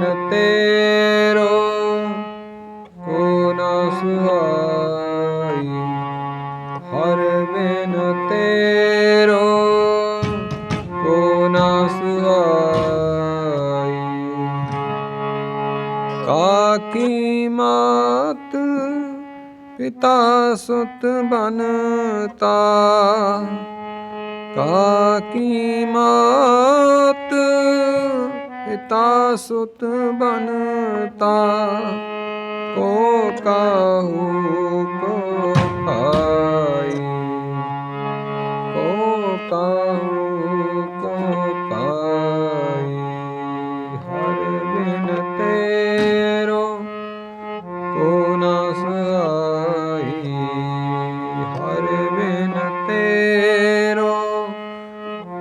ਬਿਨ ਤੇਰੋ ਕੋ ਨਾ ਸੁਹਾਈ। ਹਰ ਬਿਨ ਤੇਰੋ ਕੋ ਨਾ ਸੁਹਾਈ। ਕਾਕੀ ਮਾਤ ਪਿਤਾ ਸੁਤ ਬਨਤਾ। ਕਾਕੀ ਮਾਤ ਪਿਤਾ ਸੁਤ ਬਨਤਾ ਕੋ ਕਾਹੂ ਕੋ ਪਾਈ। ਕੋ ਕਾਹੂ ਕੋ ਪਾਈ, ਹਰ ਬਿਨ ਤੇਰੋ ਕੋ ਨਾ ਸਹਾਈ। ਹਰ ਬਿਨ ਤੇਰੋ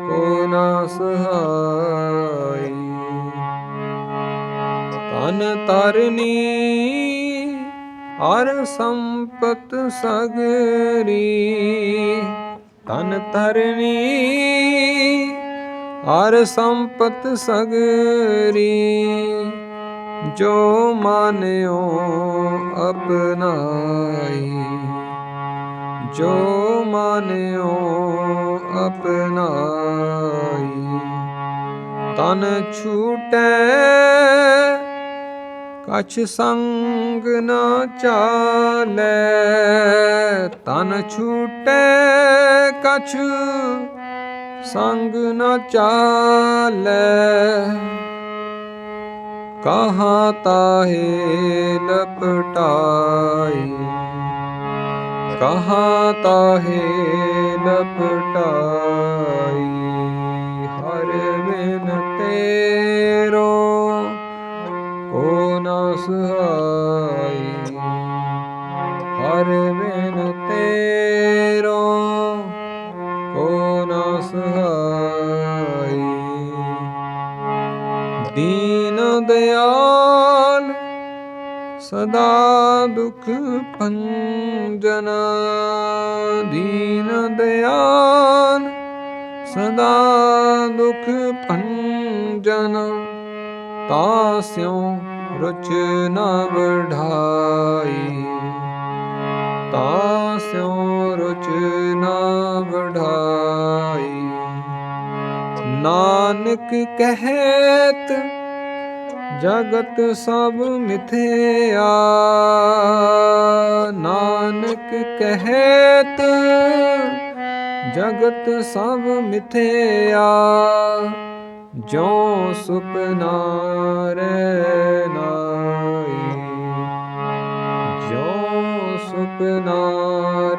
ਕੋ ਨਾ ਸਹਾਈ। ਧਨ ਤਰਨੀ ਹਰ ਸੰਪਤ ਸਗਰੀ ਧਨ ਤਰਨੀ ਹਰ ਸੰਪਤ ਸਗਰੀ ਜੋ ਮਾਨਿਓ ਅਪਨਾਈ, ਜੋ ਮਾਨਿਓ ਅਪਨਾਈ। ਤਨ ਛੂਟੈ ਕਛ ਸੰਗ ਨ ਚਾਲੈ, ਤਨ ਛੂਟੈ ਕਛ ਸੰਗ ਨ ਚਾਲੈ। ਕਹਾਂ ਤਾਹੇ ਲਪਟਾਈ, ਕਹਾਂ ਤਾਹੇ ਲਪਟਾਈ, ਹਰ ਬਿਨ ਤੇਰੋ ਕੋ ਨਾ ਸਹਾਈ ਹਰ ਬਿਨ ਤੇਰੋ ਕੋ ਨਾ ਸਹਾਈ। ਦੀਨ ਦਿਆਲ ਸਦਾ ਦੁਖ ਪੰਜਨ ਦੀਨ ਦਿਆਲ ਸਦਾ ਦੁਖ ਪੰਜਨ ਤਾਸਿਉ ਰੁਚ ਨ ਵਢਾਈ। ਤਾਸਿਉ ਰੁਚ ਨ ਵਢਾਈ। ਨਾਨਕ ਕਹਿਤ, ਜਗਤ ਸਭ ਮਿਥਿਆ। ਨਾਨਕ ਕਹਿਤ, ਜਗਤ ਸਭ ਮਿਥਿਆ। ਜੋ ਸੁਪਨਾ ਰਹਿ ਜੋ ਸੁਪਨਾ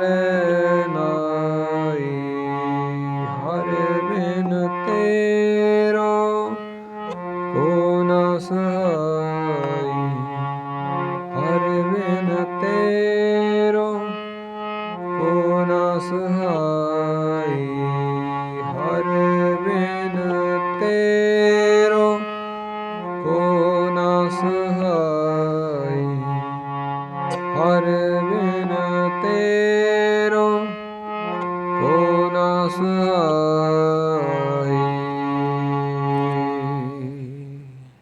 ਰਹਿ ਸਹਾਈ। ਹਰ ਬਿਨ ਤੇਰੋ ਕੋ ਨਾ ਸਹਾਈ।